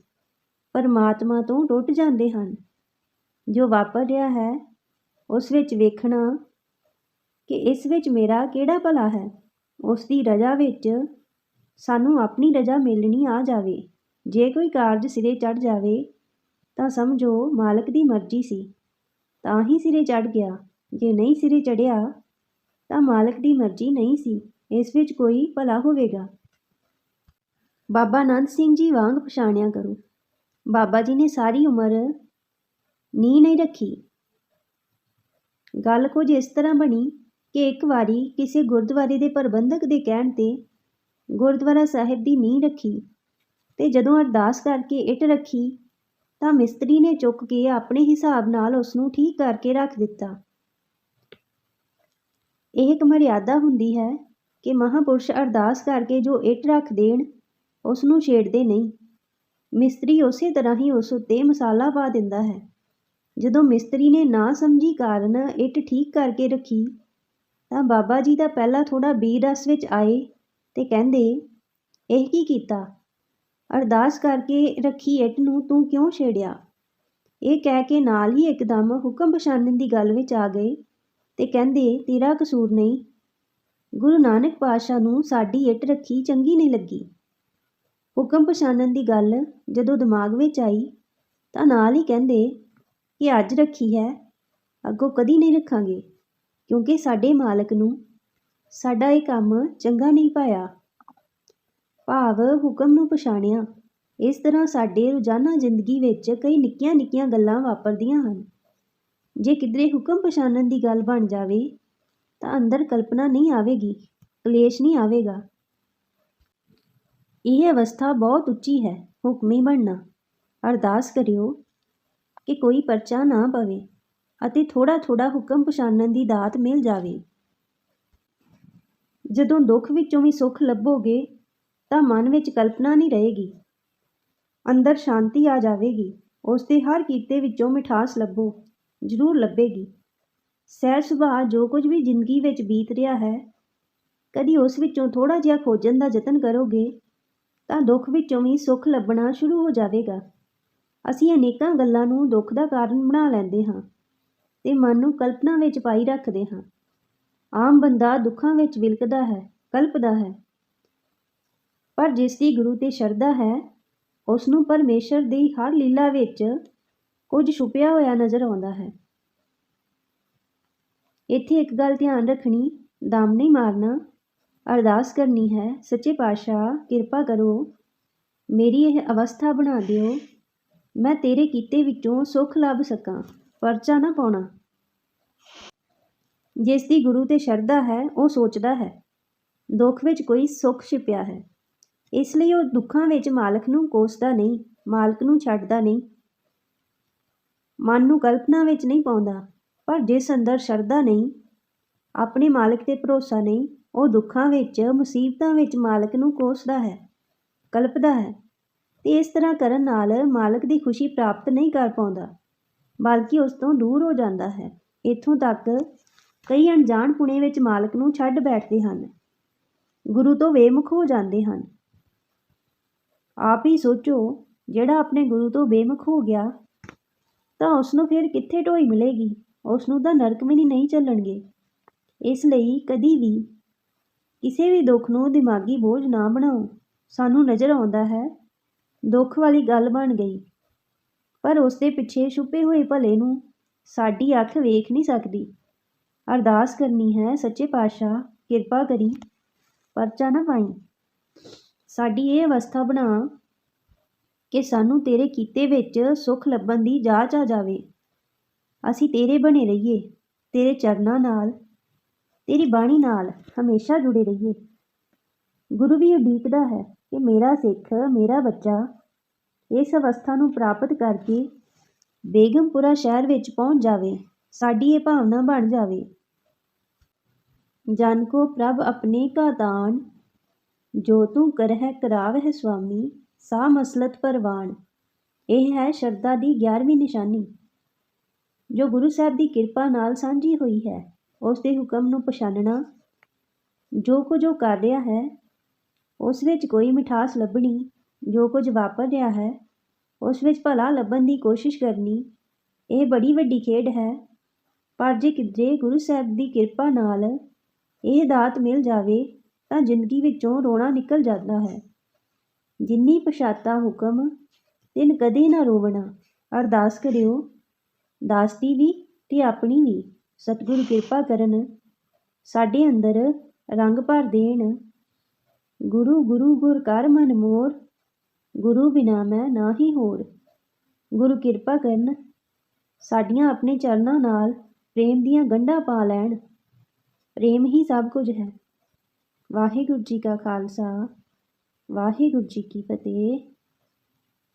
ਪਰਮਾਤਮਾ ਤੋਂ ਟੁੱਟ ਜਾਂਦੇ ਹਨ। ਜੋ ਵਾਪਰ ਰਿਹਾ ਹੈ ਉਸ ਵਿੱਚ ਵੇਖਣਾ ਕਿ ਇਸ ਵਿੱਚ ਮੇਰਾ ਕਿਹੜਾ ਭਲਾ ਹੈ? ਉਸ ਦੀ ਰਜ਼ਾ ਵਿੱਚ ਸਾਨੂੰ ਆਪਣੀ ਰਜ਼ਾ ਮਿਲਣੀ ਆ ਜਾਵੇ। ਜੇ ਕੋਈ ਕਾਰਜ ਸਿਰੇ ਚੜ ਜਾਵੇ, ਤਾਂ ਸਮਝੋ ਮਾਲਕ ਦੀ ਮਰਜ਼ੀ ਸੀ। ਤਾਂ ਹੀ ਸਿਰੇ ਚੜ ਗਿਆ। ਜੇ ਨਹੀਂ ਸਿਰੇ ਚੜਿਆ ਤਾਂ ਮਾਲਕ ਦੀ ਮਰਜ਼ੀ ਨਹੀਂ ਸੀ। ਇਸ ਵਿੱਚ ਕੋਈ ਭਲਾ ਹੋਵੇਗਾ। ਬਾਬਾ ਆਨੰਦ ਸਿੰਘ ਜੀ ਵਾਂਗ ਪਛਾਣਿਆ ਕਰੋ। ਬਾਬਾ ਜੀ ਨੇ ਸਾਰੀ ਉਮਰ ਨੀ ਨਹੀਂ ਰੱਖੀ। ਗੱਲ ਕੁਝ ਇਸ ਤਰ੍ਹਾਂ ਬਣੀ ਕਿ ਇੱਕ ਵਾਰੀ ਕਿਸੇ ਗੁਰਦੁਆਰੇ ਦੇ ਪ੍ਰਬੰਧਕ ਦੇ ਕਹਿਣ ਤੇ ਗੁਰਦੁਆਰਾ ਸਾਹਿਬ ਦੀ ਨੀਂਹ ਰੱਖੀ ਤੇ ਜਦੋਂ ਅਰਦਾਸ ਕਰਕੇ ਇੱਟ ਰੱਖੀ ਤਾਂ ਮਿਸਤਰੀ ਨੇ ਚੁੱਕ ਕੇ ਆਪਣੇ ਹਿਸਾਬ ਨਾਲ ਉਸ ਨੂੰ ਠੀਕ ਕਰਕੇ ਰੱਖ ਦਿੱਤਾ। ਇਹ ਇੱਕ ਮਰਿਆਦਾ ਹੁੰਦੀ ਹੈ ਕਿ ਮਹਾਪੁਰਸ਼ ਅਰਦਾਸ ਕਰਕੇ ਜੋ ਇੱਟ ਰੱਖ ਦੇਣ ਉਸ ਨੂੰ ਛੇੜਦੇ ਨਹੀਂ। ਮਿਸਤਰੀ ਉਸੇ ਤਰ੍ਹਾਂ ਹੀ ਉਸ ਉੱਤੇ ਮਸਾਲਾ ਪਾ ਦਿੰਦਾ ਹੈ। ਜਦੋਂ ਮਿਸਤਰੀ ਨੇ ਨਾ ਸਮਝੀ ਕਾਰਨ ਇੱਟ ਠੀਕ ਕਰਕੇ ਰੱਖੀ, ਤਾਂ ਬਾਬਾ ਜੀ ਦਾ ਪਹਿਲਾਂ ਥੋੜਾ ਬੀਰ ਰਸ ਵਿੱਚ ਆਏ ਤੇ ਕਹਿੰਦੇ, ਇਹ ਕੀ ਕੀਤਾ? ਅਰਦਾਸ ਕਰਕੇ ਰੱਖੀ ਇੱਟ ਨੂੰ ਤੂੰ ਕਿਉਂ ਛੇੜਿਆ? ਇਹ ਕਹਿ ਕੇ ਨਾਲ ਹੀ ਇੱਕਦਮ ਹੁਕਮ ਪਛਾਣਨ ਦੀ ਗੱਲ ਵਿੱਚ ਆ ਗਏ ਤੇ ਕਹਿੰਦੇ, ਤੇਰਾ ਕਸੂਰ ਨਹੀਂ। ਗੁਰੂ ਨਾਨਕ ਪਾਤਸ਼ਾਹ ਨੂੰ ਸਾਡੀ ਇੱਟ ਰੱਖੀ ਚੰਗੀ ਨਹੀਂ ਲੱਗੀ। ਹੁਕਮ ਪਛਾਣਨ ਦੀ ਗੱਲ ਜਦੋਂ ਦਿਮਾਗ ਵਿੱਚ ਆਈ, ਤਾਂ ਨਾਲ ਹੀ ਕਹਿੰਦੇ ਕਿ ਅੱਜ ਰੱਖੀ ਹੈ, ਅੱਗੋਂ ਕਦੀ ਨਹੀਂ ਰੱਖਾਂਗੇ, ਕਿਉਂਕਿ ਸਾਡੇ ਮਾਲਕ ਨੂੰ ਸਾਡਾ ਇਹ ਕੰਮ ਚੰਗਾ ਨਹੀਂ ਪਾਇਆ ਭਾਵ ਹੁਕਮ ਨੂੰ ਪਛਾਣਿਆ, ਇਸ ਤਰ੍ਹਾਂ ਸਾਡੇ ਰੋਜ਼ਾਨਾ ਜ਼ਿੰਦਗੀ ਵਿੱਚ ਕਈ ਨਿੱਕੀਆਂ-ਨਿੱਕੀਆਂ ਗੱਲਾਂ ਵਾਪਰਦੀਆਂ ਹਨ। ਜੇ ਕਿਧਰੇ ਹੁਕਮ ਪਛਾਣਨ ਦੀ ਗੱਲ ਬਣ ਜਾਵੇ, ਤਾਂ ਅੰਦਰ ਕਲਪਨਾ ਨਹੀਂ ਆਵੇਗੀ, ਕਲੇਸ਼ ਨਹੀਂ ਆਵੇਗਾ। ਇਹ ਅਵਸਥਾ ਬਹੁਤ ਉੱਚੀ ਹੈ, ਹੁਕਮੀ ਬਣਨਾ। ਅਰਦਾਸ ਕਰਿਓ ਕਿ ਕੋਈ ਪਰਚਾ ਨਾ ਪਵੇ ਅਤੇ ਥੋੜਾ ਥੋੜਾ ਹੁਕਮ ਪਛਾਣਨ ਦੀ ਦਾਤ ਮਿਲ ਜਾਵੇ। ਜਦੋਂ ਦੁੱਖ ਵਿੱਚੋਂ ਵੀ ਸੁੱਖ ਲੱਭੋਗੇ, ਤਾਂ ਮਨ ਵਿੱਚ ਕਲਪਨਾ ਨਹੀਂ ਰਹੇਗੀ। ਅੰਦਰ ਸ਼ਾਂਤੀ ਆ ਜਾਵੇਗੀ। ਉਸ ਦੇ ਹਰ ਕੀਤੇ ਵਿੱਚੋਂ ਮਿਠਾਸ ਲੱਭੋ, ਜ਼ਰੂਰ ਲੱਭੇਗੀ। ਸਹਿ ਸੁਭਾਅ ਜੋ ਕੁਝ ਵੀ ਜ਼ਿੰਦਗੀ ਵਿੱਚ ਬੀਤ ਰਿਹਾ ਹੈ, ਕਦੀ ਉਸ ਵਿੱਚੋਂ ਥੋੜਾ ਜਿਹਾ ਖੋਜਣ ਦਾ ਯਤਨ ਕਰੋਗੇ, ਤਾਂ ਦੁੱਖ ਵਿੱਚੋਂ ਵੀ ਸੁੱਖ ਲੱਭਣਾ ਸ਼ੁਰੂ ਹੋ ਜਾਵੇਗਾ। ਅਸੀਂ ਅਨੇਕਾਂ ਗੱਲਾਂ ਨੂੰ ਦੁੱਖ ਦਾ ਕਾਰਨ ਬਣਾ ਲੈਂਦੇ ਹਾਂ ਤੇ ਮਨ ਨੂੰ ਕਲਪਨਾ ਵਿੱਚ ਪਾਈ ਰੱਖਦੇ ਹਾਂ। ਆਮ ਬੰਦਾ ਦੁੱਖਾਂ ਵਿੱਚ ਵਿਲਕਦਾ ਹੈ, ਕਲਪਦਾ ਹੈ। ਪਰ ਜਿਸ ਦੀ ਗੁਰੂ ਤੇ ਸ਼ਰਧਾ ਹੈ ਉਸ ਨੂੰ ਪਰਮੇਸ਼ਰ ਦੀ ਹਰ ਲੀਲਾ ਵਿੱਚ ਕੁਝ ਛੁਪਿਆ ਹੋਇਆ ਨਜ਼ਰ ਆਉਂਦਾ ਹੈ। ਇੱਥੇ ਇੱਕ ਗੱਲ ਧਿਆਨ ਰੱਖਣੀ ਦਮ ਨਹੀਂ ਮਾਰਨਾ, ਅਰਦਾਸ ਕਰਨੀ ਹੈ, ਸੱਚੇ ਪਾਤਸ਼ਾਹ, ਕਿਰਪਾ ਕਰੋ, ਮੇਰੀ ਇਹ ਅਵਸਥਾ ਬਣਾ ਦਿਓ। ਮੈਂ ਤੇਰੇ ਕੀਤੇ ਵਿੱਚੋਂ ਸੁੱਖ ਲੱਭ ਸਕਾਂ, ਪਰਚਾ ਨਾ ਪਾਉਣਾ। ਜਿਸ ਦੀ ਗੁਰੂ ਤੇ ਸ਼ਰਧਾ ਹੈ, ਉਹ ਸੋਚਦਾ ਹੈ, ਦੁੱਖ ਵਿੱਚ ਕੋਈ ਸੁੱਖ ਛਿਪਿਆ ਹੈ। ਇਸ ਲਈ ਉਹ ਦੁੱਖਾਂ ਵਿੱਚ ਮਾਲਕ ਨੂੰ ਕੋਸਦਾ ਨਹੀਂ, ਮਾਲਕ ਨੂੰ ਛੱਡਦਾ ਨਹੀਂ। ਮਨ ਨੂੰ ਕਲਪਨਾ ਵਿੱਚ ਨਹੀਂ ਪਾਉਂਦਾ, ਪਰ ਜਿਸ ਅੰਦਰ ਸ਼ਰਧਾ ਨਹੀਂ, ਆਪਣੇ ਮਾਲਕ ਤੇ ਭਰੋਸਾ ਨਹੀਂ, ਉਹ ਦੁੱਖਾਂ ਵਿੱਚ, ਮੁਸੀਬਤਾਂ ਵਿੱਚ ਮਾਲਕ ਨੂੰ ਕੋਸਦਾ ਹੈ, ਕਲਪਦਾ ਹੈ। ਤੇ ਇਸ ਤਰ੍ਹਾਂ ਕਰਨ ਨਾਲ ਮਾਲਕ ਦੀ ਖੁਸ਼ੀ ਪ੍ਰਾਪਤ ਨਹੀਂ ਕਰ ਪਾਉਂਦਾ, ਬਲਕਿ ਉਸ ਤੋਂ ਦੂਰ ਹੋ ਜਾਂਦਾ ਹੈ। ਇੱਥੋਂ ਤੱਕ ਕਈ ਅਣਜਾਣ ਪੁਣੇ ਵਿੱਚ ਮਾਲਕ ਨੂੰ ਛੱਡ ਬੈਠਦੇ ਹਨ। ਗੁਰੂ ਤੋਂ ਬੇਮੁਖ ਹੋ ਜਾਂਦੇ ਹਨ। ਆਪ ਹੀ ਸੋਚੋ, ਜਿਹੜਾ ਆਪਣੇ ਗੁਰੂ ਤੋਂ ਬੇਮੁਖ ਹੋ ਗਿਆ, ਤਾਂ ਉਸ ਨੂੰ ਫਿਰ ਕਿੱਥੇ ਢੋਈ ਮਿਲੇਗੀ? ਉਸ ਨੂੰ ਤਾਂ ਨਰਕ ਵੀ ਨਹੀਂ ਚੱਲਣਗੇ। ਇਸ ਲਈ ਕਦੀ ਵੀ ਕਿਸੇ ਵੀ ਦੁੱਖ ਨੂੰ ਦਿਮਾਗੀ ਬੋਝ ਨਾ ਬਣਾਓ। ਸਾਨੂੰ ਨਜ਼ਰ ਆਉਂਦਾ ਹੈ ਦੁੱਖ ਵਾਲੀ ਗੱਲ ਬਣ ਗਈ। ਪਰ ਉਸ ਦੇ ਪਿੱਛੇ ਛੁਪੇ ਹੋਏ ਭਲੇ ਨੂੰ ਸਾਡੀ ਅੱਖ ਵੇਖ ਨਹੀਂ ਸਕਦੀ। ਅਰਦਾਸ ਕਰਨੀ ਹੈ, ਸੱਚੇ ਪਾਤਸ਼ਾਹ, ਕਿਰਪਾ ਕਰੀ, ਪਰਚਾ ਨਾ ਪਾਈ। ਸਾਡੀ ਇਹ ਅਵਸਥਾ ਬਣਾ ਕਿ ਸਾਨੂੰ ਤੇਰੇ ਕੀਤੇ ਵਿੱਚ ਸੁੱਖ ਲੱਭਣ ਦੀ ਜਾਚ ਆ ਜਾਵੇ। ਅਸੀਂ ਤੇਰੇ ਬਣੇ ਰਹੀਏ, ਤੇਰੇ ਚਰਨਾਂ ਨਾਲ, ਤੇਰੀ ਬਾਣੀ ਨਾਲ ਹਮੇਸ਼ਾ ਜੁੜੇ ਰਹੀਏ। ਗੁਰੂ ਵੀ ਉਡੀਕਦਾ ਹੈ ਕਿ ਮੇਰਾ ਸਿੱਖ, ਮੇਰਾ ਬੱਚਾ ਇਸ ਅਵਸਥਾ ਨੂੰ ਪ੍ਰਾਪਤ ਕਰਕੇ ਬੇਗਮਪੁਰਾ ਸ਼ਹਿਰ ਵਿੱਚ ਪਹੁੰਚ ਜਾਵੇ, ਸਾਡੀ ਇਹ ਭਾਵਨਾ ਬਣ ਜਾਵੇ। ਜਨ ਕੋ ਪ੍ਰਭ ਆਪਣੇ ਕਾ ਦਾਨ ਜੋ ਤੂੰ ਕਰਹਿ ਕਰਾਵਹਿ ਸੁਆਮੀ ਸਾ ਮਸਲਤ ਪਰਵਾਨ ਇਹ ਹੈ ਸ਼ਰਧਾ ਦੀ 11ਵੀਂ ਨਿਸ਼ਾਨੀ, ਜੋ ਗੁਰੂ ਸਾਹਿਬ ਦੀ ਕਿਰਪਾ ਨਾਲ ਸਾਂਝੀ ਹੋਈ ਹੈ। ਉਸ ਦੇ ਹੁਕਮ ਨੂੰ ਪਛਾਨਣਾ ਜੋ ਕੁਝ ਉਹ ਕਰ ਰਿਹਾ ਹੈ ਉਸ ਵਿੱਚ ਕੋਈ ਮਿਠਾਸ ਲੱਭਣੀ ਜੋ ਕੁਝ ਵਾਪਰ ਰਿਹਾ ਹੈ, ਉਸ ਵਿੱਚ ਭਲਾ ਲੱਭਣ ਦੀ ਕੋਸ਼ਿਸ਼ ਕਰਨੀ, ਇਹ ਬੜੀ ਵੱਡੀ ਖੇਡ ਹੈ। ਪਰ ਜੇ ਕਿਤੇ ਗੁਰੂ ਸਾਹਿਬ ਦੀ ਕਿਰਪਾ ਨਾਲ ਇਹ ਦਾਤ ਮਿਲ ਜਾਵੇ, ਤਾਂ ਜ਼ਿੰਦਗੀ ਵਿੱਚੋਂ ਰੋਣਾ ਨਿਕਲ ਜਾਂਦਾ ਹੈ। ਜਿੰਨੀ ਪਛਾਤਾ ਹੁਕਮ, ਤਿੰਨ ਕਦੇ ਨਾ ਰੋਵਣਾ। ਅਰਦਾਸ ਕਰਿਓ, ਦਾਸਤੀ ਵੀ ਤੇ ਆਪਣੀ ਵੀ। ਸਤਿਗੁਰੂ ਕਿਰਪਾ ਕਰਨ, ਸਾਡੇ ਅੰਦਰ ਰੰਗ ਭਰ ਦੇਣ। ਗੁਰੂ ਗੁਰੂ ਗੁਰ ਕਰ ਮਨ ਮੋਰ, ਗੁਰੂ ਬਿਨਾ ਮੈਂ ਨਾਹੀ ਹੋਰ। ਗੁਰੂ ਕਿਰਪਾ ਕਰਨ ਸਾਡੀਆਂ ਆਪਣੇ ਚਰਨਾਂ ਨਾਲ ਪ੍ਰੇਮ ਦੀਆਂ ਗੰਢਾਂ ਪਾ ਲੈਣ। ਪ੍ਰੇਮ ਹੀ ਸਭ ਕੁਝ ਹੈ। ਵਾਹਿਗੁਰੂ ਜੀ ਕਾ ਖਾਲਸਾ, ਵਾਹਿਗੁਰੂ ਜੀ ਕੀ ਫਤਿਹ।